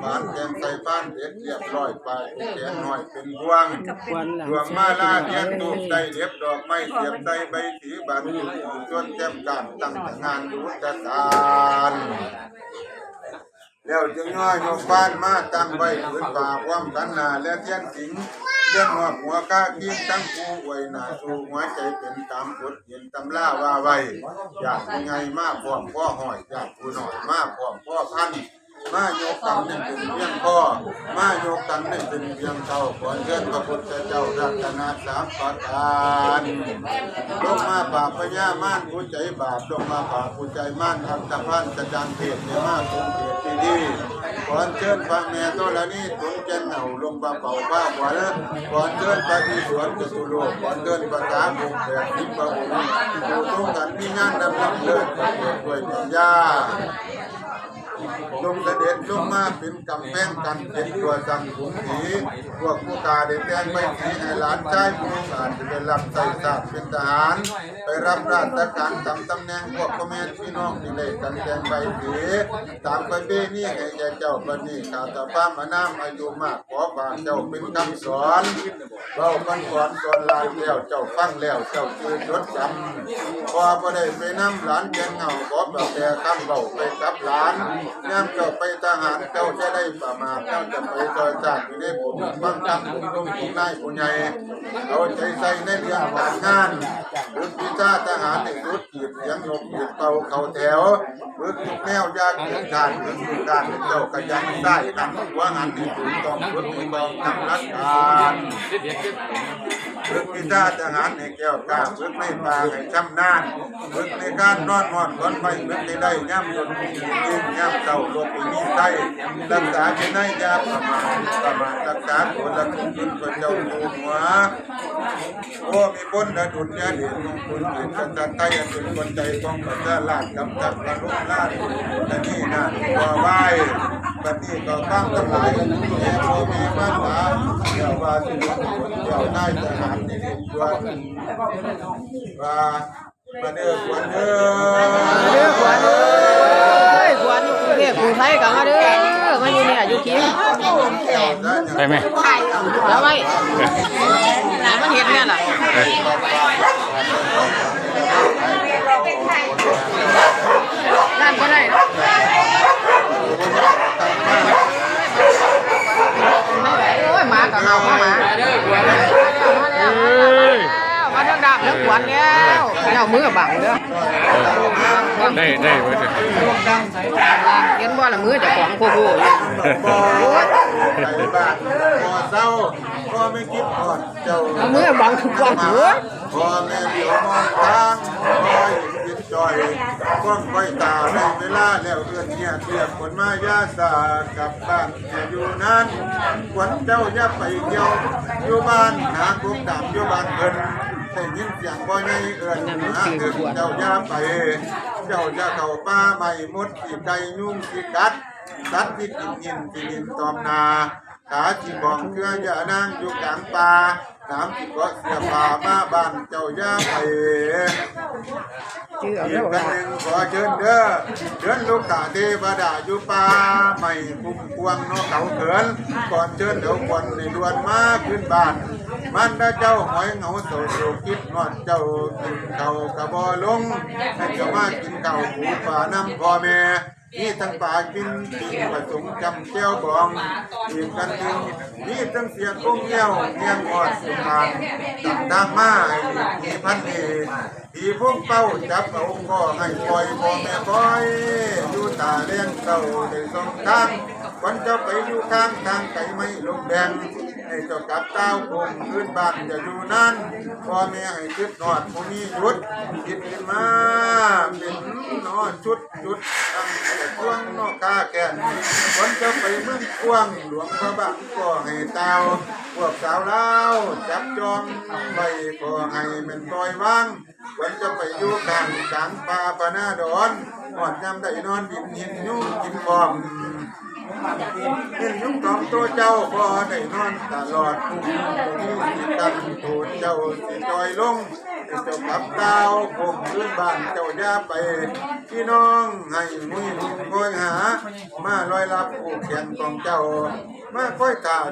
หวานแกงใส่ป้านเด็ดเรียบร้อยไปแกงหน่อยเป็นพวงควรหลังดวงมาลาเทียนตูมใส่เล็บดอกไม้เสียบใส่ใบสีบานอยู่จนแก้มการตั้งแต่งานดูจัดการแล้วจึงน้อยยกบ้านมาตั้งไว้พื้นป่าความกันนาและเทียนสิงเรื่องหอกหัวกากิ้งตั้งกูไว้หน้าสู่หัวใจเป็นตามกฎเห็นตำล่าว่าไว้อยากยังไงมาพร้อมพ่อหอยอยากผู้หน่อยมาพร้อมพ่อพัน มาโยกกันหนึ่งเป็นเพียงพ่อมาโยกกันหนึ่งเป็นเพียงเท่าก่อเชิญพระพุทธเจ้ารัตนาสามประการลงมาปราบพญามารผู้ใจบาปลงมาปราบผู้ใจมารอัตภานกระจานเทศในมาคงเทศที่ดีก่อเชิญพระแม่ตัวละนี้ตุนเจนเหนาลงมาเป่าบ้าหวานก่อเชิญพระที่สวนจตุโลกก่อเชิญภาษาบุกแบบทิพระองค์อยู่ตรงกันมีงานดำเนินเลิศประเกิดด้วยปัญญา ลงเสด็จลงมาเป็นกำแพงกันเป็นตัวสังขุนผีพวกผู้กาได้แต่งไปสีให้หลานชายผู้กาจะได้รับใส่ทราเป็นทหาร ไปรับราชการตำตำแหน่งพวกพ่อแม่พี่น้องที่ได้กันแต่งใบสีตามประเพณีให้แก่เจ้าปณีข้าตาฟ้ามานามอายุมากขอฝากเจ้าเป็นคำสอนเราคันสอนสอนลานแล้วเจ้าฟังแล้วเจ้าคือจดจำพอบ่ได้ไปนำหลานแกงเงาขอแบบแต่คำเบาไปกับหลานย่ำเจ้าไปทหารเจ้าจะได้ประมาทเจ้าจะไปซอยจากอยู่ในผมฟังคำผมลงของนายผู้ใหญ่เอาใจใส่ในเรื่องการงานรุดพิชาทหารในรุดขีดเสียงนกขีดเป่าเขาแถวรุดทุกแนวยากเกิดการรุดทุกการเจ้าขยันได้ทำหัวหันที่ถูกต้องรุดมีบองทำรักการ รุดพิชาทหารในแก้วกล้ารุดไม่าให้ชำนาญรุดในการนอนนอนคนไปรุดในได้ย่ำจนยิ่งย่ำเจ้าโลกมีใจรักษาจะได้ยาประมาทประมาทรักษาผลละคุณคุณพระเจ้าอยู่หัวโอ้มีคนนะดุจยาเดียนคุณเห็นกันจันไทยเป็นคนใจต้องประชาลาดกำจัดกระลุกลาดแต่นี่นะว่าไหว บัดนี้ก็ฟังทั้งหลายแม่พ่อแม่บ้านหาเดี๋ยวว่าสิคนเดี๋ยวได้จะหามนี่ตัวว่ามาเด้อควันเด้อเด้อควรเอ้ยวรอยู่กรุงเทพกรุงไทยก็มาเด้อมาอยู่เนี่ยอยู่คิงไปไหมแล้วไว้ไหนมันเห็นเนี่ยล่ะนั่นก็ได้เนาะโอ้ยหมากับเห่ามาหมามาแล้วมาแล้วมาทาง ดาบแล้วขวัญแล้วเอามือบังเด้อได้ได้ไว้เลยเห็นว่าละมือจะของโคโค่อยู่บ่ไปบ้านบ่เศร้าก็ไม่คิดก่อนเจ้าเอามือบังทุกวันหัวพ่อแม่เดี๋ยวมองทางคอยยินจอย ก้องไว้ตาในเวลาแล้วเดือนเนี่ยเรียกคนมายาสากับบ้านอย่าอยู่นั้นขวัญเจ้าอย่าไปเที่ยวอยู่บ้านหากุ๊กดำอยู่บ้านเพิ่นได้ยินเสียงบ่ใหญ่เอื้อนหาเกินเจ้าอย่าไป เจ้าจะเข้าป่าใหม่มดที่ไก่ยุ่งที่กัดสัตว์ที่กินยินที่ดินตอมนาขาที่บองเครืออย่านางอยู่กลางป่า น้ำที่กาะเสียป่ามาบ้านเจ้าย่าไปชื่อเอาอีเด้กอกันหนึ่งขอเชิญเด้อเชิญลูกตาเทวดาอยู่ป่าไม่คุ้มควงนกเขาเขินก่อนเชิญเดี๋ยวควันในดวนมาขึ้นบ้าน มันได้เจ้าหอยเหงาโศกคิดนอดเจ้ากินเขากระบอลงให้เจ้ามากินเก่าผูป่าน้ำพ่อแม่ นี่ทั้งป่ากินกินผสมจำแก้วบองอีกกันหนึ่งนี่ทั้งเสียกุ้งเงี้ยวเงี้ยงอดสุพานตัดตามมาให้มีพันเอผีพวกเป้าจับเอาก็ให้ปล่อยพ่อแม่ปล่อยอยู่ตาเลี้ยงเต่าได้สองทางวันเจ้าไปอยู่ข้างทางไก่ไม่ลงแดงให้เจ้ากับเต้าคงขึ้นบ้านจะอยู่นั่นพ่อแม่ให้คิดนอดผู้มีชุดคิดขึ้นมาเป็นนอนชุดชุด วงนอกกาแก่นวันจะไปเมืองกวางหลวงพระบางก็ให้เตาพวกสาวเล่าจับจองไปก็ให้เป็นปล่อยว่างวันจะไปอยู่กลางกลางป่าปนาดอนหอดยำได้นอนดินหินยุ่งกินบอม เห็นยุคของตัวเจ้าพอได้นอนตลอดผู้มีสิตั้งตัวเจ้าสิจอยลงเจ้ากับดาคงพื้นบ้านเจ้าอย่าไปพี่น้องให้มุ้ยมุ้ยคอยหา มาลอยรับผู้แขนของเจ้ามาคอยตา